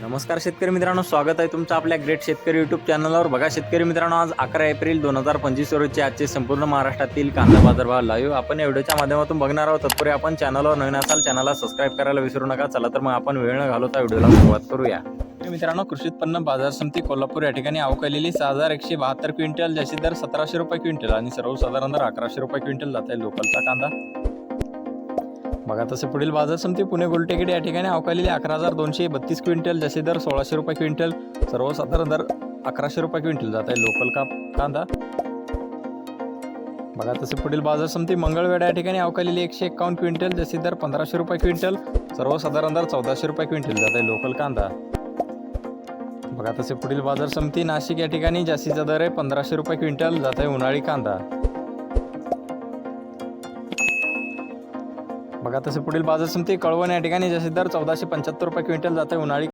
नमस्कार शेतकरी मित्रांनो स्वागत आहे तुमचं आपल्या ग्रेट शेतकरी युट्यूब चॅनलवर बघा शेतकरी मित्रांनो आज अकरा एप्रिल दोन हजार पंचवीस रोजचे आजचे संपूर्ण महाराष्ट्रातील कांदा बाजारभाव लाईव्ह. आपण या व्हिडिओच्या माध्यमातून बघणार आहोत. तत्पूर्वी आपण चॅनलवर नवीन असाल चॅनलला सबस्क्राईब करायला विसरू नका. चला तर मग आपण वेळ न घालवता व्हिडिओला सुरुवात करूया. मित्रांनो कृषी उत्पन्न बाजार समिती कोल्हापूर या ठिकाणी अवकालेली सहा हजार एकशे बहात्तर क्विंटल जास्ती दर सतराशे रुपये क्विंटल आणि सर्वसाधारण दर अकराशे रुपये क्विंटल जात आहे लोकलचा कांदा. बघा तसे पुढील बाजार समिती पुणे गोलटेकडे या ठिकाणी अवकालेली अकरा हजार दोनशे बत्तीस क्विंटल जसे दर सोळाशे रुपये क्विंटल सर्वसाधारण दर अकराशे रुपये क्विंटल. जात आहे लोकल का कांदा. बघा तसे पुढील बाजार समिती मंगळवेढा या ठिकाणी अवकालेली एकशे एकावन्न क्विंटल जसे दर पंधराशे रुपये क्विंटल सर्वसाधारण दर चौदाशे रुपये क्विंटल. जात आहे लोकल कांदा. बघा तसे पुढील बाजार समिती नाशिक या ठिकाणी जास्तीचा दर आहे पंधराशे रुपये क्विंटल जात आहे उन्हाळी कांदा. बघा तसे पुढील बाजार समिती कळवण या ठिकाणी जसे दर चौदाशे पंच्याहत्तर रुपये क्विंटल जाते उन्हाळी